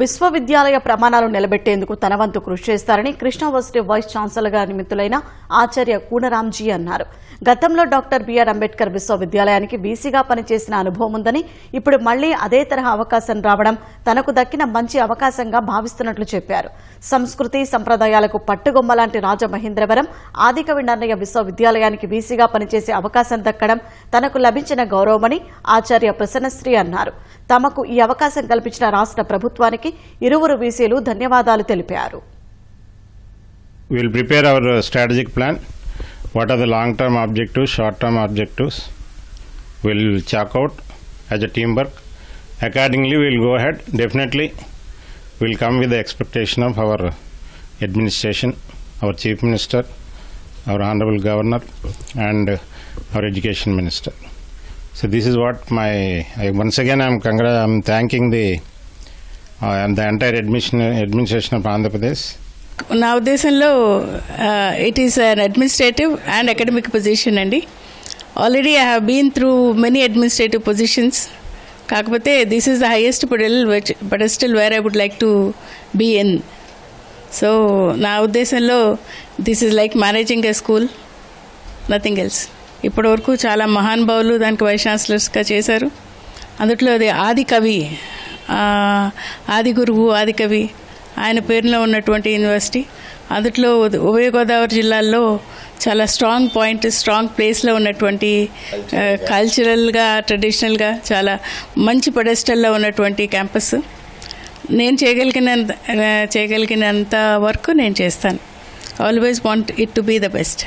విశ్వవిద్యాలయ ప్రమాణాలు నిలబెట్టేందుకు తన వంతు కృషి చేస్తారని కృష్ణా వర్సిటీ వైస్ ఛాన్సలర్గా నిమిత్తులైన ఆచార్య కూనరామ్జీ అన్నారు. గతంలో డాక్టర్ బిఆర్ అంబేద్కర్ విశ్వవిద్యాలయానికి వీసీగా పనిచేసిన అనుభవం ఉందని ఇప్పుడు మళ్ళీ అదే తరహా అవకాశం రావడం తనకు దక్కిన మంచి అవకాశంగా భావిస్తున్నట్లు చెప్పారు సంస్కృతి సంప్రదాయాలకు పట్టుగొమ్మ లాంటి రాజమహేంద్రవరం ఆదికవి నన్నయ్య విశ్వవిద్యాలయానికి వీసీగా పనిచేసే అవకాశం దక్కడం తనకు లభించిన గౌరవమని ఆచార్య ప్రసన్నశ్రీ అన్నారు తమకు ఈ అవకాశం కల్పించిన రాష్ట్ర ప్రభుత్వానికి ఇరువురు వీసీలు ధన్యవాదాలు తెలిపారు we will prepare our uh, strategic plan. What are the long term objectives, short term objectives? As a out as a teamwork. Accordingly, we'll go ahead. Definitely, we'll come with the expectation of our administration, our Chief Minister, our Honorable Governor, and uh, our Education Minister. So, this is what my. I, once again, I'm, congr- I'm thanking the, uh, the entire admission, administration of Andhra Pradesh. నా ఉద్దేశంలో it is an administrative and academic position అండి already I have been through many administrative positions కాకపోతే this is the highest portal but still where I would like to be in so నా ఉద్దేశంలో this is like managing a school nothing else ఇప్పటివరకు చాలా మహానుభావులు దానికి vice ఛాన్సలర్స్గా చేశారు. అందుట్లో అది ఆది కవి ఆది గురువు ఆది కవి ఆయన పేరులో ఉన్నటువంటి యూనివర్సిటీ. అందుట్లో ఉభయ గోదావరి జిల్లాల్లో చాలా స్ట్రాంగ్ పాయింట్ స్ట్రాంగ్ ప్లేస్లో ఉన్నటువంటి కల్చరల్గా ట్రెడిషనల్గా చాలా మంచి పొడెస్టల్లో ఉన్నటువంటి క్యాంపస్ నేను చేయగలిగినంత చేయగలిగినంత వర్క్ నేను చేస్తాను. Always want it to be the best